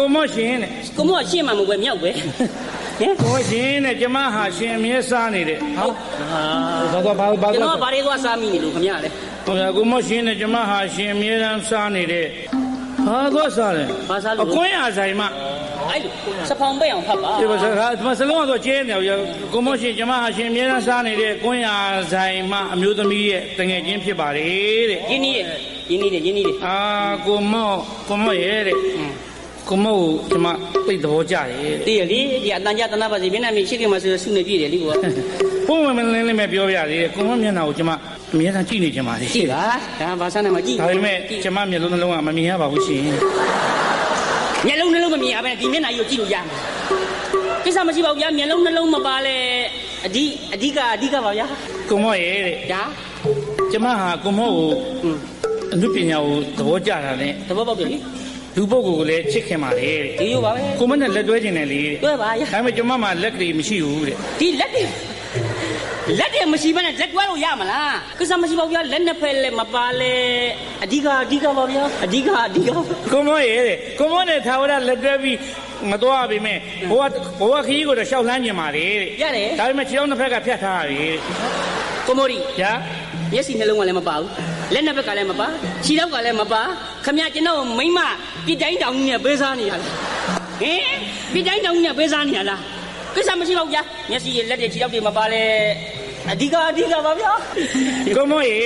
ကိုမော့ရှင်တဲ့ကိုမောကရှင်းမှာမဟုတ်ပဲမြောက်ပဲဟင်ကိုရှင်တဲ့ကျမဟာရှင်အမြဲစားနေတဲ့ဟုတ်ဘာဘာဘာဘာကျွန်တော်ကဘာတွေသွားစားမိနေလို့ခင်ဗျာလေဟိုကိုမော့ရှင်တဲ့ကျမဟာရှင်အမြဲတမ်းစားနေတဲ့ဟာတော့စားတယ်ဘာစားအလို့ကွင်းအားဆိုင်မှာအဲ့လိုစဖောင်ပိတ်အောင်ဖတ်ပါဒီပါစကားဒီမှာစလုံးတော့ကျဲနေရောကိုမော့ရှင်ကျမဟာရှင်အမြဲတမ်းစားနေတဲ့ကွင်းအားဆိုင်မှာအမျိုးသမီးရဲ့တငယ်ချင်းဖြစ်ပါတယ်တဲ့ရင်းနှီးရဲ့ရင်းနှီးတယ်ရင်းနှီးတယ်အာကိုမော့ကိုမော့ရဲ့တဲ့ ကိုမော့ကိုကျမသိသဘောကျတယ်တဲ့တည်ရလေဒီအတန်ကြတနာပါစီမျက်နှာမြင်ရှိခင်မှာဆိုဆုနေပြည့်တယ်လေကွာဘုံမမလင်းလေးမဲ့ပြောပြရသေးတယ်ကိုမော့မျက်နှာကိုကျမအမြဲတမ်းကြည့်နေကြပါလေကြည့်ပါဒါဘာစားနေမှာကြည့်ဒါပေမဲ့ကျမမျက်လုံးနှလုံးကမမြင်ရပါဘူးရှင်မျက်လုံးနှလုံးမမြင်ရဘဲဒီမျက်နှာကြီးကိုကြည့်လို့ရမှာကိစ္စမရှိပါဘူးဗျာမျက်လုံးနှလုံးမပါလဲအဓိအဓိကအဓိကပါဗျာကိုမော့ရဲ့တဲ့ဒါကျမဟာကိုမော့ကိုอืมအမှုပညာကိုသဘောကျတာနဲ့သဘောပေါက်တယ်လေ လူပုဂ္ဂိုလ်ကိုလည်းချစ်ခင်ပါလေတဲ့ဒီလိုပါပဲကိုမနဲ့လက်တွဲခြင်းနဲ့လေတဲ့တွဲပါရဒါပေမဲ့ကျမမှာလက်ကလေးမရှိဘူးတဲ့ဒီလက်တွေလက်တွေမရှိဘဲနဲ့လက်တွဲလို့ရမလားကိစ္စမရှိပါဘူးဗျာလက်နှစ်ဖက်လည်းမပါလဲအဓိကအဓိကပါဗျာအဓိကအဓိကကိုမော့ရဲ့တဲ့ကိုမော့နဲ့သာဝရလက်တွဲပြီးမတော်ပါပဲဘဝဘဝခရီးကိုတော့ရှောက်လန်းခြင်းပါလေတဲ့ရတယ်ဒါပေမဲ့ခြေထောက်နှစ်ဖက်ကဖြတ်ထားရတယ်တဲ့ကိုမိုရီညာမျက်စိနှလုံးကလည်းမပါဘူးလက်နှစ်ဘက်ကလည်းမပါခြေထောက်ကလည်းမပါ ခမရကျွန်တော်မိမပြတိုင်းတောင်ကြီးနဲ့ပေးစားနေရလားဟင်ပြတိုင်းတောင်ကြီးနဲ့ပေးစားနေရလားကိစ္စမရှိပါဘူးဗျာမျက်စိရဲ့လက်တွေခြေထောက်တွေမပါလဲအဓိကအဓိကပါဗျာကိုမော့ရဲ့